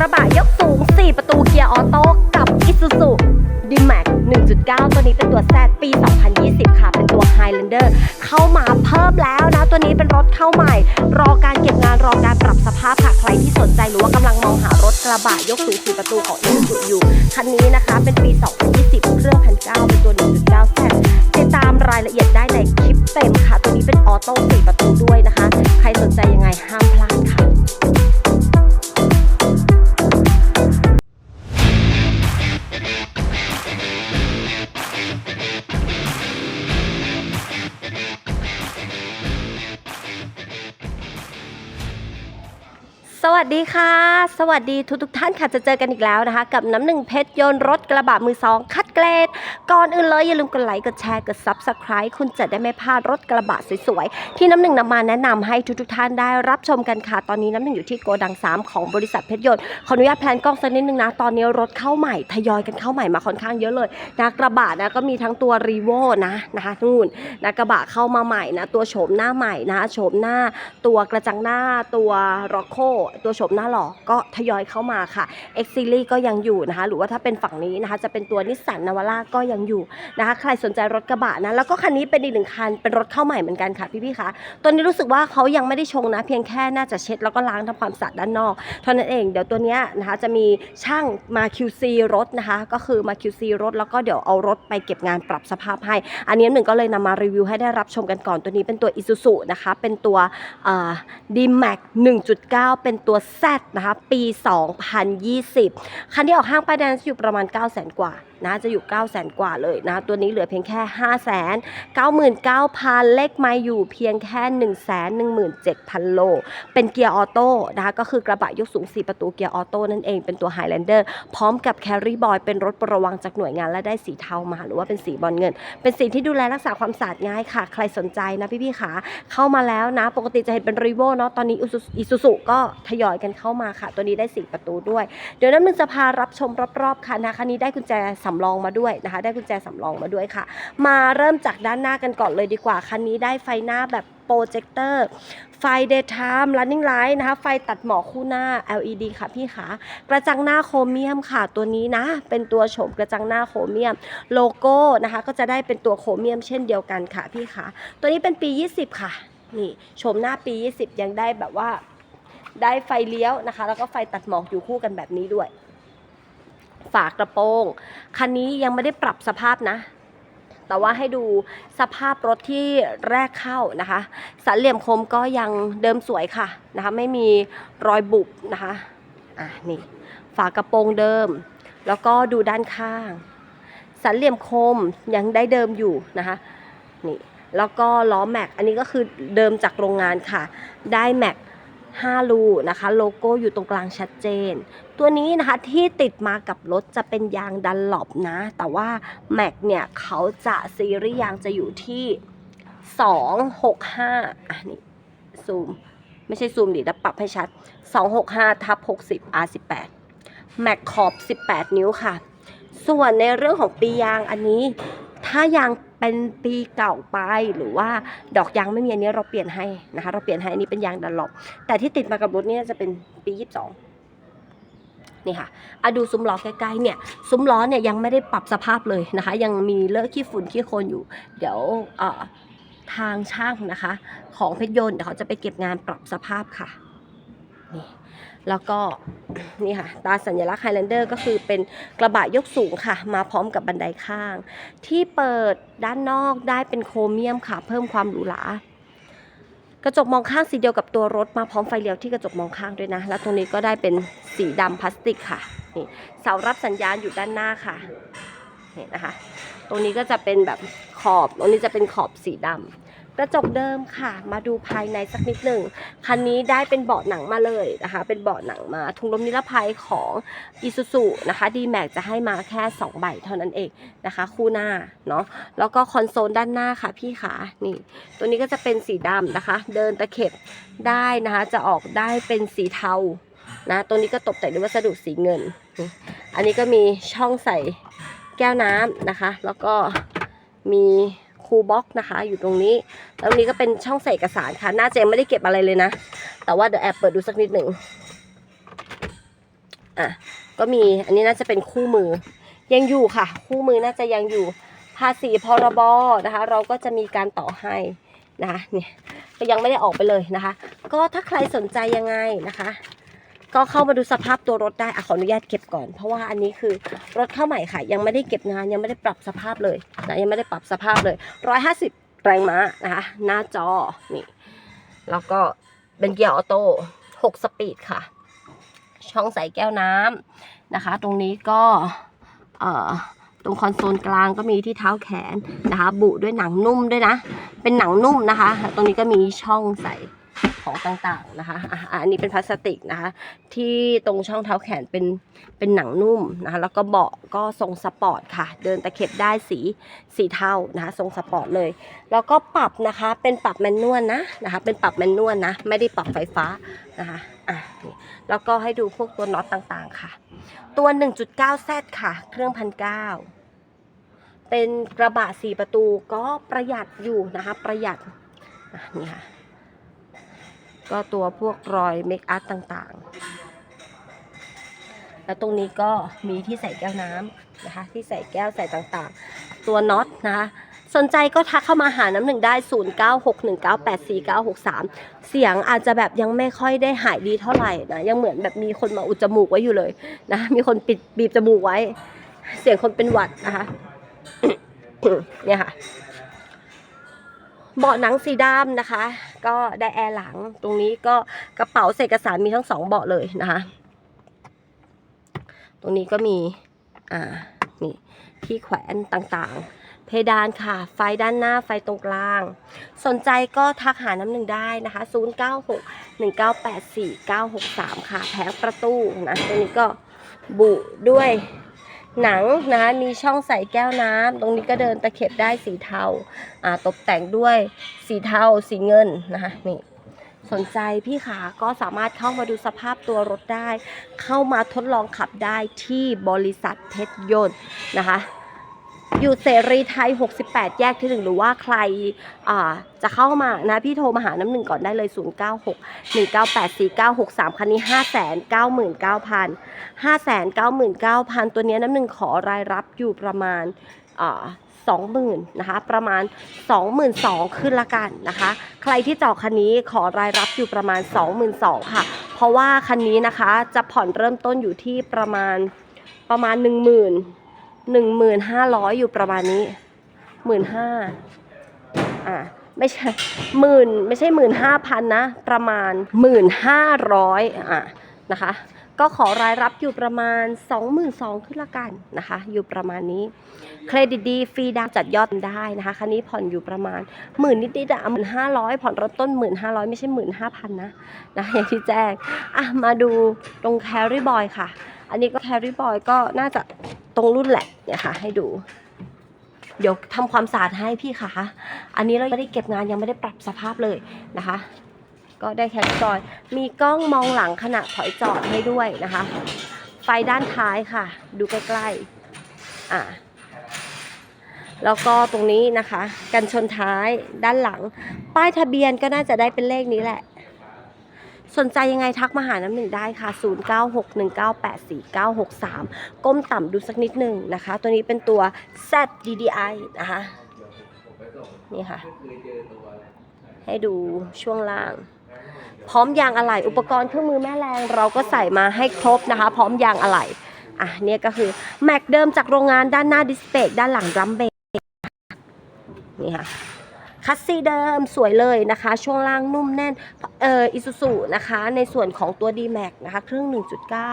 กระบะยกสูง 4 ประตูเกียร์ออโต้กับ Isuzu D-Max 1.9 ตัวนี้เป็นตัว Z ปี 2020 ค่ะ เป็นตัว Highlander เข้ามาเพิ่มแล้วนะ ตัวนี้เป็นรถเข้าใหม่ รอการเก็บงาน รอการปรับสภาพค่ะ ใครที่สนใจหรือว่ากำลังมองหารถกระบะยกสูง 4 ประตูของ Isuzu อยู่ คันนี้นะคะ เป็นปี 2020 เครื่องพันเก้าเป็นตัว 1.9 Z ติดตามรายละเอียดได้ในคลิปเต็มค่ะ ตัวนี้เป็นออโต้4ประตูด้วยนะคะ ดีค่ะ สวัสดีทุกทุกท่านค่ะจะเจอกันอีกแล้วนะคะ กับน้ำหนึ่งเพชรยนต์รถกระบะมือสองคัดเกรด ก่อนอื่นเลยอย่าลืมกดไลค์กดแชร์กด Subscribe คุณจะได้ไม่พลาดรถกระบะสวยๆ ที่น้ำหนึ่งนำมาแนะนำให้ทุกทุกท่านได้รับชมกันค่ะ ตอนนี้น้ำหนึ่งอยู่ที่โกดัง 3 ของบริษัทเพชรยนต์ขออนุญาตแพลนกล้องสักนิดนึงนะ ตอนนี้รถเข้าใหม่ทยอยกันเข้าใหม่มาค่อนข้างเยอะเลยนะกระบะนะก็มีทั้งตัวรีโวนะนะคะนู่นนะกระบะเข้ามาใหม่นะตัวโฉมหน้าใหม่นะโฉมหน้าตัวกระจังหน้าตัวร็อกโคตัวโฉมหน้าหล่อก็ทยอยเข้ามาค่ะ X Series ก็ยังอยู่นะคะ หรือว่าถ้าเป็นฝั่งนี้นะคะ จะเป็นตัวนิสสันนาวาร่าก็ยังอยู่นะคะ ใครสนใจรถกระบะนะ แล้วก็คันนี้เป็นอีกหนึ่งคัน เป็นรถเข้าใหม่เหมือนกันค่ะพี่ๆคะตัวนี้รู้สึกว่าเขายังไม่ได้ชงนะ เพียงแค่น่าจะเช็ดแล้วก็ล้างทำความสะอาดด้านนอก เท่านั้นเอง เดี๋ยวตัวเนี้ยนะคะจะมีช่างมา QC รถนะคะ ก็คือมา QC รถ แล้วก็เดี๋ยวเอารถไปเก็บงานปรับสภาพให้ อันนี้หนึ่งก็เลยนำมารีวิวให้ได้รับชมกันก่อน ตัวนี้เป็นตัว Isuzu นะคะ เป็นตัว D-Max 1.9 เป็นตัว Z นะคะ ปี 2020 คันที่ออกห้างป้ายแดงอยู่ประมาณ 9 0 0 0 0 0 กว่านะจะอยู่ 9 0 0 0 0 0กว่าเลยนะตัวนี้เหลือเพียงแค่ 5 9 9 9 0 0 0เลขไม่อยู่เพียงแค่ 1 1 7 0 0 0 โล เป็นเกียร์ออโต้นะคะก็คือกระบะยกสูง 4 ประตูเกียร์ออโต้นั่นเองเป็นตัว Highlander พร้อมกับ Carry Boy เป็นรถประวังจากหน่วยงานและได้สีเทามา หรือว่าเป็นสีบอลเงิน เป็นสีที่ดูแลรักษาความสะอาดง่ายค่ะ ใครสนใจนะพี่ๆขาเข้ามาแล้วนะ ปกติจะเห็นเป็นรีโวเนาะตอนนี้อิซูซุก็ทยอยกันเข้ามาค่ะ ตัวนี้ได้ 4 ประตูด้วย เดี๋ยวน้ำนึงจะพารับชมรอบๆคันนะคันนี้ได้กุญแจสำรองมาด้วยนะคะ ได้กุญแจสำรองมาด้วยค่ะ มาเริ่มจากด้านหน้ากันก่อนเลยดีกว่า คันนี้ได้ไฟหน้าแบบโปรเจคเตอร์ไฟ daytime running light นะคะ ไฟตัดหมอกคู่หน้า LED ค่ะพี่ขากระจังหน้าโครเมียมค่ะตัวนี้นะ เป็นตัวโฉมกระจังหน้าโครเมียม โลโก้นะคะ ก็จะได้เป็นตัวโครเมียมเช่นเดียวกันค่ะพี่ขาตัวนี้เป็นปี 20 ค่ะ นี่โฉมหน้าปี 20 ยังได้แบบว่าได้ไฟเลี้ยวนะคะ แล้วก็ไฟตัดหมอกอยู่คู่กันแบบนี้ด้วย ฝากระโปรง คันนี้ยังไม่ได้ปรับสภาพนะ แต่ว่าให้ดูสภาพรถที่แรกเข้านะคะสันเหลี่ยมคมก็ยังเดิมสวยค่ะนะคะ ไม่มีรอยบุบนะคะอะนี่ฝากระโปรงเดิม แล้วก็ดูด้านข้าง สันเหลี่ยมคมยังได้เดิมอยู่นะคะนี่แล้วก็ล้อแม็กอันนี้ก็คือเดิมจากโรงงานค่ะ ได้แม็ก 5 รูนะคะ โลโก้อยู่ตรงกลางชัดเจน ตัวนี้นะคะที่ติดมากับรถจะเป็นยางดันหลบนะ แต่ว่าแม็กเนี่ยเขาจะซีรีส์ยางจะอยู่ที่ 265อะนี่ซูม ไม่ใช่ซูมดิแล้วปรับให้ชัด 265ทับ60 R18 แม็กขอบ 18 นิ้วค่ะ ส่วนในเรื่องของปียางอันนี้ ถ้ายางเป็นปีเก่าไปหรือว่าดอกยางไม่มีอันนี้เราเปลี่ยนให้นะคะ เราเปลี่ยนให้อันนี้เป็นยางดันหลบแต่ที่ติดมากับรถเนี่ยจะเป็นปี22นี่ค่ะอะดูซุ้มล้อใกล้ๆเนี่ยซุ้มล้อเนี่ยยังไม่ได้ปรับสภาพเลยนะคะ ยังมีเลอะขี้ฝุ่นขี้โคลนอยู่ เดี๋ยวทางช่างนะคะ ของเพชรยนต์เดี๋ยวเขาจะไปเก็บงานปรับสภาพค่ะ แล้วก็นี่ค่ะตาสัญลักษณ์ไฮแลนเดอร์ก็คือเป็นกระบะยกสูงค่ะ มาพร้อมกับบันไดข้าง ที่เปิดด้านนอกได้เป็นโครเมียมค่ะ เพิ่มความหรูหรากระจกมองข้างสีเดียวกับตัวรถมาพร้อมไฟเลี้ยวที่กระจกมองข้างด้วยนะ แล้วตรงนี้ก็ได้เป็นสีดำพลาสติกค่ะนี่เสารับสัญญาณอยู่ด้านหน้าค่ะนี่นะคะ ตรงนี้ก็จะเป็นแบบขอบ ตรงนี้จะเป็นขอบสีดำ กระจกเดิมค่ะ มาดูภายในสักนิดหนึ่ง คันนี้ได้เป็นเบาะหนังมาเลยนะคะ เป็นเบาะหนังมาถุงลมนิรภัยของ i s u z u นะคะ D-Max จะให้มาแค่ 2 ใบเท่านั้นเองนะคะ คู่หน้าเนาะแล้วก็คอนโซลด้านหน้าค่ะพี่ขานี่ ตัวนี้ก็จะเป็นสีดำนะคะ เดินตะเข็บได้นะคะ จะออกได้เป็นสีเทานะตัวนี้ก็ตกแต่งด้วยวัสดุสีเงิน อันนี้ก็มีช่องใส่แก้วน้ำนะคะ แล้วก็มี คูบ็อกนะคะ อยู่ตรงนี้ แล้วตรงนี้ก็เป็นช่องใส่เอกสารค่ะ หน้าเจมไม่ได้เก็บอะไรเลยนะ แต่ว่าเดี๋ยวแอบเปิดดูสักนิดหนึ่งอะก็มีอันนี้น่าจะเป็นคู่มือ ยังอยู่ค่ะ คู่มือน่าจะยังอยู่ภาษีพรบนะคะ เราก็จะมีการต่อให้นะคะเนี่ยก็ยังไม่ได้ออกไปเลยนะคะ ก็ถ้าใครสนใจยังไงนะคะ ก็เข้ามาดูสภาพตัวรถได้อะขออนุญาตเก็บก่อน เพราะว่าอันนี้คือรถเข้าใหม่ค่ะ ยังไม่ได้เก็บงานยังไม่ได้ปรับสภาพเลยนะยังไม่ได้ปรับสภาพเลยร้อยห้าสิบแรงม้านะคะหน้าจอนี่แล้วก็เป็นเกียร์ออโต้หกสปีดค่ะ ช่องใส่แก้วน้ำนะคะ ตรงนี้ก็เอ่อตรงคอนโซลกลางก็มีที่เท้าแขนนะคะ บุด้วยหนังนุ่มด้วยนะ เป็นหนังนุ่มนะคะ ตรงนี้ก็มีช่องใส่ ของต่างๆนะคะอันนี้เป็นพลาสติกนะคะ ที่ตรงช่องเท้าแขนเป็นเป็นหนังนุ่มนะคะแล้วก็เบาะก็ทรงสปอร์ตค่ะ เดินตะเข็บได้สีสีเทานะคะทรงสปอร์ตเลย แล้วก็ปรับนะคะเป็นปรับแมนนวลนะนะคะเป็นปรับแมนนวลนะไม่ได้ปรับไฟฟ้านะคะอะแล้วก็ให้ดูพวกตัวน็อตต่างๆค่ะ ตัว 1.9Z ค่ะ เครื่องพันเก้าเป็นกระบะสี่ประตูก็ประหยัดอยู่นะคะ ประหยัดนี่ค่ะ ก็ตัวพวกรอยเมคอัพต่างๆ แล้วตรงนี้ก็มีที่ใส่แก้วน้ำนะคะ ที่ใส่แก้วใส่ต่างๆ ตัวน็อตนะคะสนใจก็ทักเข้ามาหาน้ำหนึ่งได้ 0961984963 เสียงอาจจะแบบยังไม่ค่อยได้หายดีเท่าไหร่นะ ยังเหมือนแบบมีคนมาอุดจมูกไว้อยู่เลยนะ มีคนปิดบีบจมูกไว้ เสียงคนเป็นหวัดนะคะ เนี่ยค่ะ เบาะหนังสีดำนะคะ ก็ได้แอร์หลังตรงนี้ก็กระเป๋าใส่เอกสารมีทั้งสองเบาะเลยนะคะ ตรงนี้ก็มีอ่านี่ที่แขวนต่างๆ เพดานค่ะ ไฟด้านหน้าไฟตรงกลาง สนใจก็ทักหาน้ำหนึ่งได้นะคะ 096 1984 963 ค่ะ แผงประตูนะตรงนี้ก็บุด้วย หนังนะคะมีช่องใส่แก้วน้ำตรงนี้ก็เดินตะเข็บได้สีเทาอ่าตกแต่งด้วยสีเทาสีเงินนะคะนี่สนใจพี่ขาก็สามารถเข้ามาดูสภาพตัวรถได้ เข้ามาทดลองขับได้ที่บริษัทเพชรยนต์นะคะ อยู่เสรีไทย 68 แยกที่หนึ่งหรือว่าใครอ่าจะเข้ามานะพี่โทรมาหาน้ำหนึ่งก่อนได้เลย 096 198 4963 คันนี้ 599,000 599,000 ตัวเนี้น้ำหนึ่งขอรายรับอยู่ประมาณอ่า20,000นะคะประมาณ 22,000ขึ้นละกันนะคะ ใครที่จองคันนี้ขอรายรับอยู่ประมาณ 22,000ค่ะ เพราะว่าคันนี้นะคะจะผ่อนเริ่มต้นอยู่ที่ประมาณประมาณ 10,000 1,500อยอยู่ประมาณนี้15,000อ่าไม่ใช่หมื่นไม่ใช่หมื่นห้าพันนะ ประมาณหมื่นห้าร้อยอะนะคะ ก็ขอรายรับอยู่ประมาณ 22,000ขึ้นละกันนะคะ อยู่ประมาณนี้ เครดิตดีฟรีดาวจัดยอดได้นะคะคันนี้ผ่อนอยู่ประมาณหมื่นนิดๆอะหมื่นห้าร้อยผ่อนเริ่มต้นหมื่นห้าร้อยไม่ใช่หมื่นห้าพันนะนะอย่างที่แจ้งอะมาดูตรงแครี่บอยค่ะ อันนี้ก็แครี่บอยก็น่าจะตรงรุ่นแหละเนี่ยค่ะ ให้ดู เดี๋ยวทำความสะอาดให้พี่ค่ะ อันนี้เราไม่ได้เก็บงานยังไม่ได้ปรับสภาพเลยนะคะ ก็ได้แครี่บอย มีกล้องมองหลังขณะถอยจอดให้ด้วยนะคะ ไฟด้านท้ายค่ะ ดูใกล้ๆ อ่าแล้วก็ตรงนี้นะคะ กันชนท้ายด้านหลัง ป้ายทะเบียนก็น่าจะได้เป็นเลขนี้แหละ สนใจยังไงทักมาหาน้ำหนึ่งได้ค่ะ 0961984963 ก้มต่ำดูสักนิดหนึ่งนะคะ ตัวนี้เป็นตัว Z DDI นะคะ นี่ค่ะ ให้ดูช่วงล่าง พร้อมยางอะไหล่อุปกรณ์เครื่องมือแม่แรงเราก็ใส่มาให้ครบนะคะ พร้อมยางอะไหล่อะเนี่ยก็คือแม็กเดิมจากโรงงานด้านหน้าดิสเบกด้านหลังรัมเบกนี่ค่ะ คัสซีเดิมสวยเลยนะคะ ช่วงล่างนุ่มแน่นเอออิซูซุนะคะในส่วนของตัว d m a x นะคะเครื่อง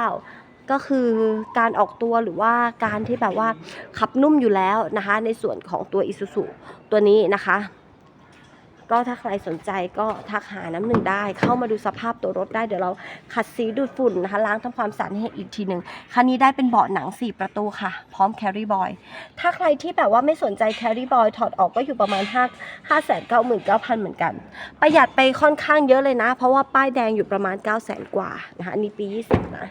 1.9 ก็คือการออกตัวหรือว่าการที่แบบว่าขับนุ่มอยู่แล้วนะคะ ในส่วนของตัวอิซูซุตัวนี้นะคะ ก็ถ้าใครสนใจก็ทักหาน้ำหนึ่งได้ เข้ามาดูสภาพตัวรถได้เดี๋ยวเราขัดสีดูดฝุ่นนะคะล้างทำความสะอาดให้อีกทีหนึ่งคันนี้ได้เป็นเบาะหนัง 4 ประตูค่ะ พร้อมแครี่บอยถ้าใครที่แบบว่าไม่สนใจแครี่บอยถอดออกก็อยู่ประมาณ 5 5 9 9 0 0 0เหมือนกัน ประหยัดไปค่อนข้างเยอะเลยนะ เพราะว่าป้ายแดงอยู่ประมาณ 9 0 0 0 0 0 กว่านะคะนนี้ปี 20 นะ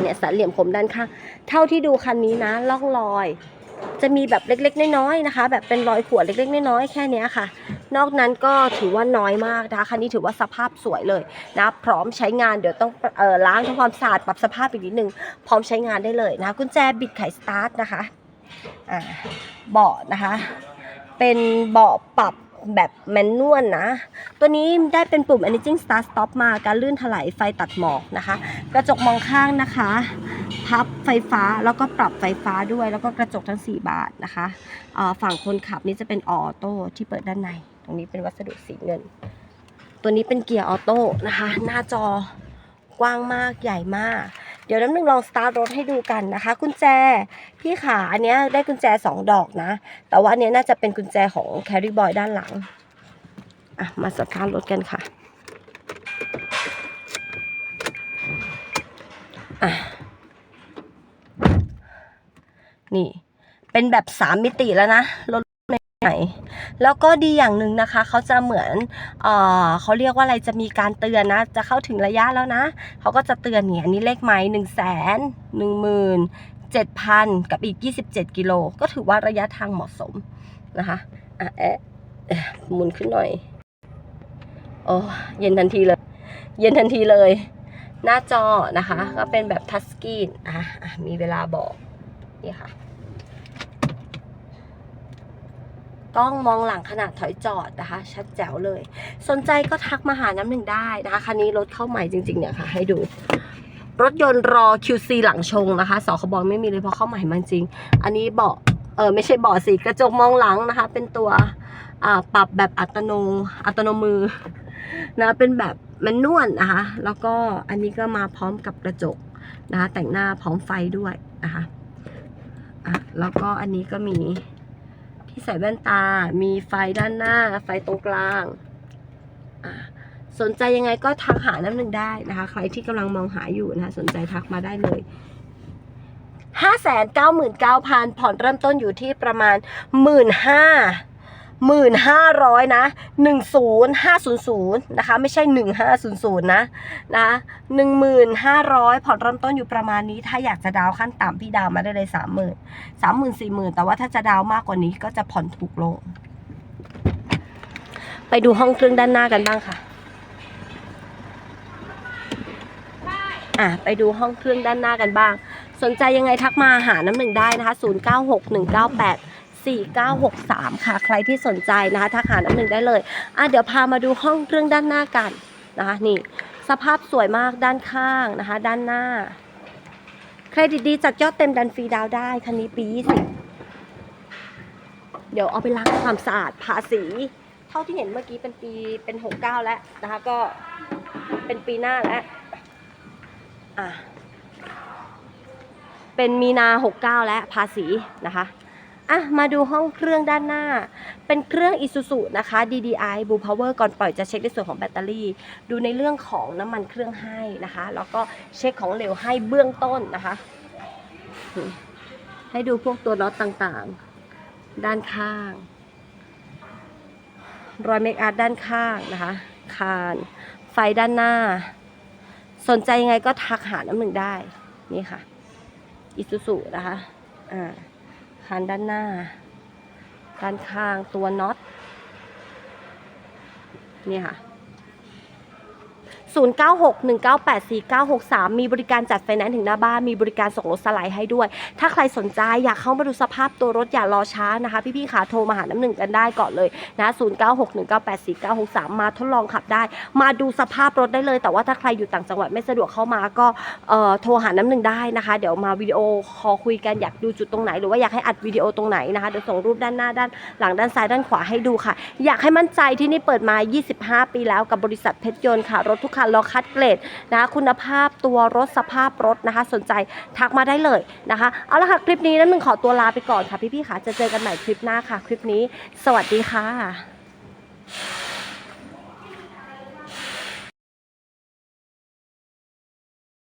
เนี่ยสันเหลี่ยมคมด้านข้าง เท่าที่ดูคันนี้นะล่องรอย จะมีแบบเล็กๆ น้อยๆนะคะ แบบเป็นรอยขวดเล็กๆ น้อยๆ แค่เนี้ยค่ะ นอกนั้นก็ถือว่าน้อยมากนะคะ คันนี้ถือว่าสภาพสวยเลยนะ พร้อมใช้งานเดี๋ยวต้องเอ่อล้างทำความสะอาดปรับสภาพอีกนิดนึง พร้อมใช้งานได้เลยนะ กุญแจบิดไขสตาร์ทนะคะอ่าเบาะนะคะ เป็นเบาะปรับ แบบแมนนวลนะ ตัวนี้ได้เป็นปุ่ม Energy Start Stop มาการลื่นถลายไฟตัดหมอกนะคะ กระจกมองข้างนะคะ พับไฟฟ้าแล้วก็ปรับไฟฟ้าด้วยแล้วก็กระจกทั้ง 4 บานนะคะฝั่งคนขับนี่จะเป็นออโต้ที่เปิดด้านใน ตรงนี้เป็นวัสดุสีเงิน ตัวนี้เป็นเกียร์ออโต้นะคะ หน้าจอกว้างมากใหญ่มาก เดี๋ยวน้ำหนึ่งลองสตาร์ทรถให้ดูกันนะคะ กุญแจพี่ขาอันเนี้ยได้กุญแจ 2 ดอกนะ แต่ว่าอันเนี้ยน่าจะเป็นกุญแจของ Carry Boy ด้านหลังอะมาสตาร์ทรถกันค่ะอะนี่เป็นแบบสามมิติแล้วนะรถ ไหน แล้วก็ดีอย่างหนึ่งนะคะ เขาจะเหมือนเออเขาเรียกว่าอะไรจะมีการเตือนนะ จะเข้าถึงระยะแล้วนะ เขาก็จะเตือนเนี่ยอันนี้เลขไม้หนึ่งแสนหนึ่งหมื่นเจ็ดพันกับอีกยี่สิบเจ็ดกิโลก็ถือว่าระยะทางเหมาะสมนะคะอะแอะเอ๊ะหมุนขึ้นหน่อยโอ้เย็นทันทีเลย เย็นทันทีเลย หน้าจอนะคะ ก็เป็นแบบทัชสกรีนอะอะมีเวลาบอกนี่ค่ะ กล้องมองหลังขนาดถอยจอดนะคะ ชัดแจ๋วเลย สนใจก็ทักมาหาน้ำหนึ่งได้นะคะ คันนี้รถเข้าใหม่จริงๆเนี่ยค่ะ ให้ดู รถยนต์รอ QC หลังชงนะคะสคบไม่มีเลยเพราะเข้าใหม่มาจริง อันนี้เบาะเออไม่ใช่เบาะสิกระจกมองหลังนะคะ เป็นตัวปรับแบบอัตโนอัตโนมือนะเป็นแบบแมนนวลนะคะ แล้วก็อันนี้ก็มาพร้อมกับกระจกนะคะแต่งหน้าพร้อมไฟด้วยนะคะอะแล้วก็อันนี้ก็มี ที่ใส่แว่นตา มีไฟด้านหน้า ไฟตรงกลางสนใจยังไงก็ทักหาน้ำหนึ่งได้นะคะ ใครที่กำลังมองหาอยู่นะคะ สนใจทักมาได้เลยห้าแสนเก้าหมื่นเก้าพันผ่อนเริ่มต้นอยู่ที่ประมาณหมื่นห้า หมื่นห้าร้อยนะหนึ่งศูนย์ห้าศูนย์ศูนย์นะคะ ไม่ใช่หนึ่งห้าศูนย์ศูนย์นะนะหนึ่งหมื่นห้าร้อยผ่อนเริ่มต้นอยู่ประมาณนี้ ถ้าอยากจะดาวขั้นต่ำพี่ดาวมาได้เลยสามหมื่นสามหมื่นสี่หมื่นแต่ว่าถ้าจะดาวมากกว่านี้ก็จะผ่อนถูกลง ไปดูห้องเครื่องด้านหน้ากันบ้างค่ะอะไปดูห้องเครื่องด้านหน้ากันบ้าง สนใจยังไงทักมาหาน้ำหนึ่งได้นะคะ 0 9 6 1 9 8 4963 ค่ะ ใครที่สนใจนะคะทักหาน้ำหนึ่งได้เลยอะเดี๋ยวพามาดูห้องเครื่องด้านหน้ากันนะคะนี่สภาพสวยมากด้านข้างนะคะ ด้านหน้า เครดิตดีจัดยอดเต็มดันฟรีดาวได้ คันนี้ปี 20 เดี๋ยวเอาไปล้างความสะอาดภาษี เท่าที่เห็นเมื่อกี้เป็นปีเป็น 69 แล้วนะคะก็เป็นปีหน้าแล้วอะเป็นมีนา 69 และภาษีนะคะ อะมาดูห้องเครื่องด้านหน้า เป็นเครื่อง Isuzu นะคะ DDI Blue Power ก่อนปล่อยจะเช็คในส่วนของแบตเตอรี่ ดูในเรื่องของน้ำมันเครื่องให้นะคะ แล้วก็เช็คของเหลวให้เบื้องต้นนะคะ ให้ดูพวกตัวน็อตต่างๆ ด้านข้าง รอยเมคอัพด้านข้างนะคะ คาน ไฟด้านหน้า สนใจยังไงก็ทักหาน้ำหนึ่งได้ นี่ค่ะอิซูซุนะคะ อ่า คานด้านหน้า ด้านข้างตัวน็อต นี่ค่ะ 0961984963 มีบริการจัดไฟแนนซ์ถึงหน้าบ้าน มีบริการส่งรถสไลด์ให้ด้วย ถ้าใครสนใจอยากเข้ามาดูสภาพตัวรถอย่ารอช้านะคะ พี่ๆขาโทรมาหาน้ำหนึ่งกันได้ก่อนเลยนะ0961984963 มาทดลองขับได้ มาดูสภาพรถได้เลย แต่ว่าถ้าใครอยู่ต่างจังหวัดไม่สะดวกเข้ามาก็เอ่อโทรหาน้ำหนึ่งได้นะคะ เดี๋ยวมาวิดีโอคอลคุยกันอยากดูจุดตรงไหน หรือว่าอยากให้อัดวิดีโอตรงไหนนะคะเดี๋ยวส่งรูปด้านหน้าด้านหลังด้านซ้ายด้านขวาให้ดูค่ะ อยากให้มั่นใจที่นี่เปิดมา 25 ปีแล้วกับบริษัทเพชรยนต์ค่ะรถทุกคันเราคัดเกรดนะคะคุณภาพตัวรถสภาพรถนะคะ สนใจทักมาได้เลยนะคะ เอาละค่ะ คลิปนี้น้นหนึ่งขอตัวลาไปก่อนค่ะ พี่ๆค่ะจะเจอกันใหม่คลิปหน้าค่ะ คลิปนี้ สวัสดีค่ะ